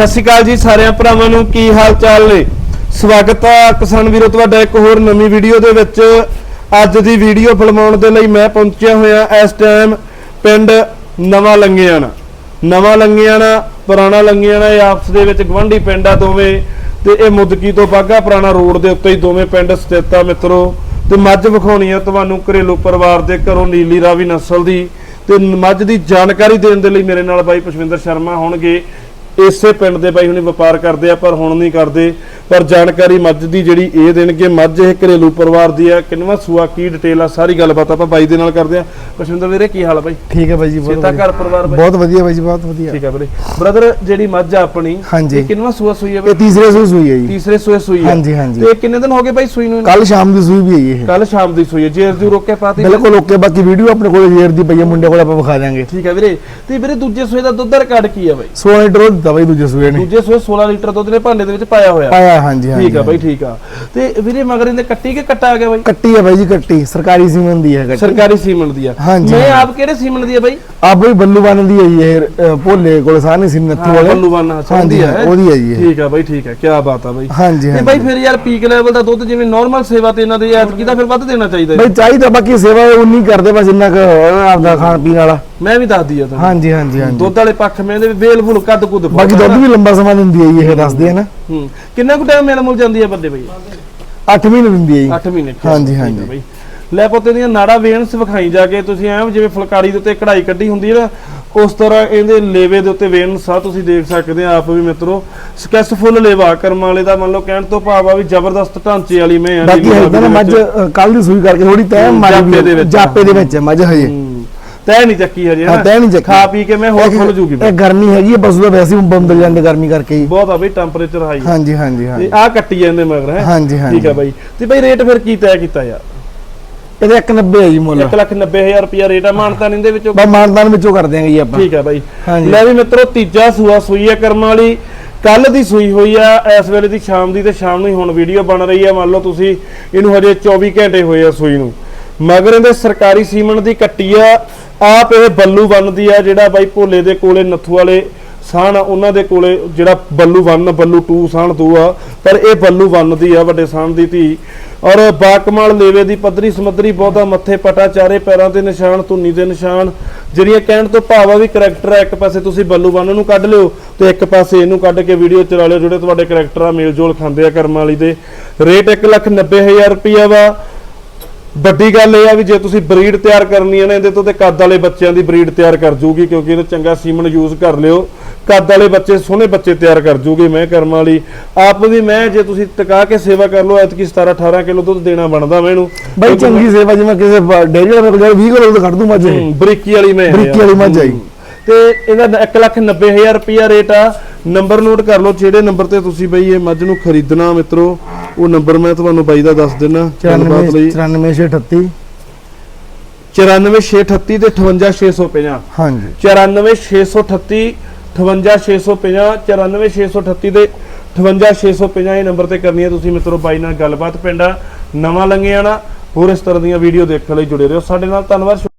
ਸਤਿ ਸ਼੍ਰੀ ਅਕਾਲ ਜੀ ਸਾਰਿਆਂ ਭਰਾਵਾਂ ਨੂੰ, ਕੀ ਹਾਲ ਚਾਲ ਨੇ? ਸਵਾਗਤ ਹੈ ਕਿਸਾਨ ਵੀਰੋ, ਤੁਹਾਡਾ ਇੱਕ ਹੋਰ ਨਵੀਂ ਵੀਡੀਓ ਦੇ ਵਿੱਚ। ਅੱਜ ਦੀ ਵੀਡੀਓ ਫਿਲਮਾਉਣ ਦੇ ਲਈ ਮੈਂ ਪਹੁੰਚਿਆ ਹੋਇਆ ਇਸ ਟਾਈਮ ਪਿੰਡ ਨਵਾਂ ਲੰਗਿਆਣਾ। ਨਵਾਂ ਲੰਗਿਆਣਾ, ਪੁਰਾਣਾ ਲੰਗਿਆਣਾ, ਇਹ ਆਪਸ ਦੇ ਵਿੱਚ ਗਵੰਡੀ ਪਿੰਡ ਆ ਦੋਵੇਂ। ਤੇ ਇਹ ਮੁੱਦਕੀ ਤੋਂ ਬਾਗਾ ਪੁਰਾਣਾ ਰੋਡ ਦੇ ਉੱਤੇ ਹੀ ਦੋਵੇਂ ਪਿੰਡ ਸਥਿਤ ਆ ਮਿੱਤਰੋ। ਤੇ ਮੱਝ ਵਿਖਾਉਣੀ ਆ ਤੁਹਾਨੂੰ ਘਰੇਲੂ ਪਰਿਵਾਰ ਦੇ ਘਰੋਂ ਨੀਲੀ ਰਾਵੀ ਨਸਲ ਦੀ। ਤੇ ਮੱਝ ਦੀ ਜਾਣਕਾਰੀ ਦੇਣ ਦੇ ਲਈ ਮੇਰੇ ਨਾਲ ਬਾਈ ਪਸ਼ਵਿੰਦਰ ਸ਼ਰਮਾ ਹੋਣਗੇ। ਇਸੇ ਪਿੰਡ ਦੇ ਬਾਈ ਹੁਣੇ ਵਪਾਰ ਕਰਦੇ ਆ ਪਰ ਹੁਣ ਨਹੀਂ ਕਰਦੇ। ਪਰ ਜਾਣਕਾਰੀ ਮੱਝ ਦੀ ਜਿਹੜੀ ਇਹ ਦੇਣਗੇ ਮੱਝ ਇਹ ਘਰੇਲੂ ਪਰਿਵਾਰ ਦੀ ਆ ਕਿੰਨਵਾ ਸੂਆ ਕੀ ਡਿਟੇਲ ਆ ਸਾਰੀ ਗੱਲਬਾਤ ਆਪਾਂ ਬਾਈ ਦੇ ਨਾਲ ਕਰਦੇ ਆ ਪਸ਼ਵਿੰਦਰ ਵੀਰੇ ਕੀ ਹਾਲ ਆ ਬਾਈ? ਠੀਕ ਹੈ ਬਾਈ ਜੀ ਬਹੁਤ ਸੇਤਾ ਘਰ ਪਰਿਵਾਰ ਬਾਈ? ਬਹੁਤ ਵਧੀਆ ਬਾਈ ਜੀ ਬਹੁਤ ਵਧੀਆ। ਠੀਕ ਆ ਵੀਰੇ। ਬ੍ਰਦਰ ਜਿਹੜੀ ਮੱਝ ਆ ਆਪਣੀ। ਇਹ ਕਿੰਨਵਾ ਸੂਆ ਸੂਈ ਆ ਇਹ ਤੀਸਰੇ ਸੂਈ ਸੂਈ ਹੈ ਜੀ। ਤੀਸਰੇ ਸੂਏ ਸੂਈ ਆ। ਹਾਂਜੀ, ਹਾਂਜੀ। ਤੇ ਕਿੰਨੇ ਦਿਨ ਹੋ ਗਏ ਬਾਈ ਸੂਈ ਨੂੰ? ਕੱਲ ਸ਼ਾਮ ਦੀ ਸੂਈ ਵੀ ਹੈ ਜੀ ਇਹ। ਕੱਲ ਸ਼ਾਮ ਦੀ ਸੂਈ ਹੈ। ਜੇ ਜੂ ਰੋਕ ਕੇ ਪਾਤੀ ਬਿਲਕੁਲ ਓਕੇ ਬਾਕੀ ਵੀਡੀਓ ਆਪਣੇ ਕੋਲ ਜੇਰ ਦੀ ਪਈ ਹੈ ਮੁੰਡੇ ਕੋਲ ਆਪਾਂ ਵਿਖਾ ਦਾਂਗੇ ਠੀਕ ਆ ਵੀਰੇ। ਤੇ ਵੀਰੇ ਦੂਜੇ ਸੂਏ ਦਾ ਦੁੱਧ ਦਾ ਰਿਕਾਰਡ ਕੀ ਆ ਬਾਈ? 16 ਲੀਟਰ ਦਿੱਤਾ ਬਾਈ ਦੂਜੇ ਸੂਏ ਨੇ। ਦੂਜੇ ਸੂਏ 16 ਲੀਟਰ ਦੁੱਧ ਨੇ ਭਾਂਡੇ ਦੇ ਵਿੱਚ ਪਾਇਆ ਹੋਇਆ। ਪਾਇਆ ਹਾਂਜੀ ਹਾਂਜੀ ਠੀਕ ਆ ਬਾਈ ਠੀਕ ਆ। ਤੇ ਵੀਰੇ ਮਗਰ ਇਹਦੇ ਕੱਟੀ ਕੇ ਕੱਟਾ ਆ ਗਿਆ ਬਾਈ? ਕੱਟੀ ਹੈ ਬਾਈ ਜੀ ਕੱਟੀ। ਸਰਕਾਰੀ ਸੀਮਨ ਦੀ ਹੈ ਕੱਟੀ। ਸਰਕਾਰੀ ਸੀਮਨ ਦੀ ਆ। ਹਾਂਜੀ, ਮੈਂ ਹਾਂਜੀ। ਆਪ ਕਿਹੜੇ ਸੀਮਨ ਦੀ ਆ ਬਾਈ? ਆ ਬਾਈ ਬੱਲੂ ਬਨ ਦੀ ਹੈ ਜੀ ਇਹ ਅ, ਭੋਲੇ ਕੋਲ ਸਾਹਨੀ ਸੀ ਨੱਥੂ ਵਾਲੇ। ਬੱਲੂਵਾਨ ਹਾਂਜੀ, ਆ ਉਹਦੀ ਹੈ ਜੀ ਇਹ। ਠੀਕ ਆ ਬਾਈ ਠੀਕ ਆ ਕੀ ਬਾਤ ਆ ਬਾਈ। ਹਾਂਜੀ ਤੇ ਹਾਂਜੀ। ਬਾਈ ਫਿਰ ਯਾਰ ਪੀਕ ਲੈਵਲ ਦਾ ਦੁੱਧ ਜਿਵੇਂ ਨਾਰਮਲ ਸੇਵਾ ਤੇ ਇਹਨਾਂ ਦੇ ਐਤਕੀ ਦਾ ਫਿਰ ਵੱਧ ਦੇਣਾ ਚਾਹੀਦਾ ਹੈ। ਬਾਈ ਚਾਹੀਦਾ ਬਾਕੀ ਸੇਵਾ ਕਰਦੇ ਬਸ ਜਿੰਨਾ ਕੁ ਹੋਇਆ ਆਪਦਾ ਖਾਣ ਪੀਣ ਵਾਲਾ। ਮੈਂ ਵੀ ਦੱਸਦੀ ਆ ਤੁਹਾਨੂੰ। ਹਾਂਜੀ ਹਾਂਜੀ ਹਾਂਜੀ। ਦੁੱਧ ਵਾਲੇ ਪੱਖ ਮੈਂ ਦੇ ਵੇਲ ਭੁਲ ਕੱਦ ਕੁੱਦ ਬਹੁਤ ਬਾਕੀ ਦੁੱਧ ਵੀ ਲੰਬਾ ਸਮਾਂ ਦਿੰਦੀ ਹੈ ਜੀ ਇਹ ਦੱਸਦੇ ਆ ਨਾ। ਹੂੰ। ਕਿੰਨਾ ਕੁ ਟਾਈਮ ਮਿਲ ਮੁਲ ਜਾਂਦੀ ਆ ਬੰਦੇ ਬਾਈ? 8 ਮਹੀਨੇ ਦਿੰਦੀ ਹੈ ਜੀ। 8 ਮਹੀਨੇ ਹਾਂਜੀ, ਠੀਕ ਹਾਂਜੀ। ਬਾਈ। ਲੈ ਪੁੱਤੇ ਦੀਆਂ ਨਾੜਾ ਵੇਨਸ ਵਿਖਾਈ ਜਾ ਕੇ ਤੁਸੀਂ ਐਂ ਜਿਵੇਂ ਫੁਲਕਾਰੀ ਦੇ ਉੱਤੇ ਕਢਾਈ ਕੱਢੀ ਹੁੰਦੀ ਹੈ ਨਾ ਉਸ ਤਰ੍ਹਾਂ ਇਹਦੇ ਲੇਵੇ ਦੇ ਉੱਤੇ ਵੇਨਸ ਆ ਤੁਸੀਂ ਦੇਖ ਸਕਦੇ ਆ ਆਪ ਵੀ ਮਿੱਤਰੋ। ਸਕੈਸਫੁੱਲ ਲੇਵਾ ਕਰਮ ਵਾਲੇ ਦਾ ਮੰਨ ਲਓ ਕਹਿਣ ਤੋਂ ਭਾਵ ਆ ਵੀ ਜ਼ਬਰਦਸਤ ਢਾਂਚੇ ਵਾਲੀ ਮੈਂ ਆ ਬਾਕੀ ਹੈ ਨਾ ਮੱਝ। ਕੱਲ ਦੀ ਸੂਈ ਕਰਕੇ ਥੋੜੀ ਤੈ ਹੂੰ, ਮਾਰੀ ਜਾਪੇ ਦੇ ਵਿੱਚ। ਜਾਪੇ ਦੇ ਵਿੱਚ ਹੈ ਮੱਝ ਹਜੇ। ਹੂੰ, ਤੈ ਨਹੀਂ ਚੱਕੀ ਹਜੇ ਹਾਂ, ਤਹਿ ਨਹੀਂ ਚੱਕੀ। ਖਾ ਪੀ ਕੇ ਮੈਂ ਹੋਰ ਖੁੱਲ ਜੂਗੀ। ਇਹ ਗਰਮੀ ਹੈਗੀ ਹੈ ਪਸ਼ੂ ਦਾ ਵੈਸੇ ਹੀ ਬੰਦਲ ਜਾਂਦੇ ਗਰਮੀ ਕਰਕੇ ਹੀ। ਬਹੁਤ ਆ ਬਈ ਟੈਂਪਰੇਚਰ ਹਾਈ ਹਾਂਜੀ ਹਾਂਜੀ ਤੇ ਹਾਂਜੀ। ਆ ਕੱਟੀ ਜਾਂਦੇ ਮਗਰ ਹੈ। ਹਾਂਜੀ, ਹਾਂਜੀ। ਠੀਕ ਆ ਬਾਈ। ਤੇ ਬਾਈ ਰੇਟ ਫਿਰ ਕੀ ਤੈਅ ਕੀਤਾ ਯਾਰ? ਇਹਦੇ 190 ਹੈ ਜੀ ਮੁੱਲ। 190000 ਰੁਪਿਆ ਰੇਟ ਆ ਮਾਨਤਾ ਨਿੰਦੇ ਵਿੱਚੋਂ। ਬਸ ਮਾਨਦਾਨ ਵਿੱਚੋਂ ਕਰ ਦਿਆਂਗੇ ਜੀ ਆਪਾਂ। ਠੀਕ ਆ ਬਾਈ। ਹਾਂਜੀ। ਲੈ ਵੀ ਮਿੱਤਰੋ ਤੀਜਾ ਸੂਆ ਸੂਈ ਆ ਕਰਮ ਵਾਲੀ। ਕੱਲ ਦੀ ਸੂਈ ਹੋਈ ਆ ਇਸ ਵੇਲੇ ਦੀ ਸ਼ਾਮ ਦੀ ਤੇ ਸ਼ਾਮ ਨੂੰ ਹੀ ਹੁਣ ਵੀਡੀਓ ਬਣ ਰਹੀ ਆ। ਮੰਨ ਲਓ ਤੁਸੀਂ ਇਹਨੂੰ ਹਜੇ 24 ਘੰਟੇ ਹੋਏ ਆ ਸੂਈ ਨੂੰ। ਮਗਰ ਇਹਦੇ ਸਰਕਾਰੀ ਸੀਮਨ ਦੀ ਕੱਟੀ ਆ ਆਪ ਇਹ ਬੱਲੂ ਬੰਨਦੀ ਆ ਜਿਹੜਾ ਬਾਈ ਭੋਲੇ ਦੇ ਕੋਲੇ ਨੱਥੂ ਵਾਲੇ ਸਾਣ ਆ, ਉਹਨਾਂ ਦੇ ਕੋਲੇ ਜਿਹੜਾ ਬੱਲੂ 1 ਬੱਲੂ 2 ਸਾਣ 2 ਆ ਪਰ ਇਹ ਬੱਲੂ 1 ਦੀ ਆ ਵੱਡੇ ਸਾਣ ਦੀ ਧੀ। ਔਰ ਬਾਕਮਾਲ ਲੇਵੇ ਦੀ ਪੱਧਰੀ ਸਮੱਧਰੀ ਬਹੁਤਾ ਮੱਥੇ ਪਟਾ ਚਾਰੇ ਪੈਰਾਂ ਦੇ ਨਿਸ਼ਾਨ ਧੁੰਨੀ ਦੇ ਨਿਸ਼ਾਨ ਜਿਹੜੀਆਂ ਕਹਿਣ ਤੋਂ ਭਾਵ ਆ ਵੀ ਕਰੈਕਟਰ ਆ ਇੱਕ ਪਾਸੇ ਤੁਸੀਂ ਬੱਲੂ ਬੰਨ ਨੂੰ ਕੱਢ ਲਿਓ ਤੇ ਇੱਕ ਪਾਸੇ ਇਹਨੂੰ ਕੱਢ ਕੇ ਵੀਡੀਓ ਚਲਾ ਲਿਓ ਜਿਹੜੇ ਤੁਹਾਡੇ ਕਰੈਕਟਰ ਆ ਮੇਲ ਜੋਲ ਖਾਂਦੇ ਆ ਕਰਮ ਵਾਲੀ ਦੇ। ਰੇਟ 190000 ਰੁਪਿਆ ਵਾ। ਵੱਡੀ ਗੱਲ ਇਹ ਆ ਵੀ ਜੇ ਤੁਸੀਂ ਬਰੀਡ ਤਿਆਰ ਕਰਨੀ ਹੈ ਨਾ ਇਹਦੇ ਤੋਂ ਤੇ ਕੱਦ ਵਾਲੇ ਬੱਚਿਆਂ ਦੀ ਬਰੀਡ ਤਿਆਰ ਕਰ ਜੂਗੀ ਕਿਉਂਕਿ ਇਹਨੂੰ ਚੰਗਾ ਸੀਮਨ ਯੂਜ਼ ਕਰ ਲਿਓ। ਕੱਦ ਵਾਲੇ ਬੱਚੇ ਸੋਹਣੇ ਬੱਚੇ ਤਿਆਰ ਕਰ ਜੂਗੀ ਮੈਂ ਕਰਮ ਵਾਲੀ। ਆਪ ਵੀ ਮੈਂ ਜੇ ਤੁਸੀਂ ਟਿਕਾ ਕੇ ਸੇਵਾ ਕਰ ਲਓ ਐਤਕੀ 17 18 ਕਿਲੋ ਦੁੱਧ ਦੇਣਾ ਬਣਦਾ ਮੈਨੂੰ ਬਾਈ ਚੰਗੀ ਸੇਵਾ ਜਿਵੇਂ ਕਿਸੇ ਡੇਰੀ ਵਾਲੇ ਕੋਲ 20 ਕਿਲੋ ਦੁੱਧ ਕੱਢ ਦੂੰ ਮੱਝ ਬਰੀਕੀ ਵਾਲੀ ਮੈਂ ਬਰੀਕੀ ਵਾਲੀ ਮੱਝ ਆਈ। ਤੇ ਇਹਦਾ 190000 ਰੁਪਿਆ ਰੇਟ ਆ। ਨੰਬਰ ਨੋਟ ਕਰ ਲਓ ਜਿਹੜੇ ਨੰਬਰ ਤੇ ਤੁਸੀਂ ਬਈ ਇਹ ਮੱਝ ਨੂੰ ਖਰੀਦਣਾ ਮਿੱਤਰੋ ਉਹ ਨੰਬਰ ਮੈਂ ਤੁਹਾਨੂੰ ਬਾਈ ਦਾ ਦੱਸ ਦਿੰਨਾ ਗੱਲਬਾਤ 94 ਲਈ। 94 94638 ਤੇ 58650 ਹਾਂਜੀ। 94638 58650 94638 ਤੇ 58650 ਇਹ ਨੰਬਰ ਤੇ ਕਰਨੀ ਹੈ। ਤੁਸੀਂ ਮਿੱਤਰੋ ਬਾਈ ਨਾਲ ਗੱਲਬਾਤ ਪਿੰਡਾ ਨਵਾਂ ਲੰਗੇ ਆਣਾ ਹੋਰ ਇਸ ਤਰ੍ਹਾਂ ਦੀਆਂ ਵੀਡੀਓ ਦੇਖਣ ਲਈ ਜੁੜੇ ਰਹੋ। ਸਾਡੇ ਨਾਲ ਧੰਨਵਾਦ।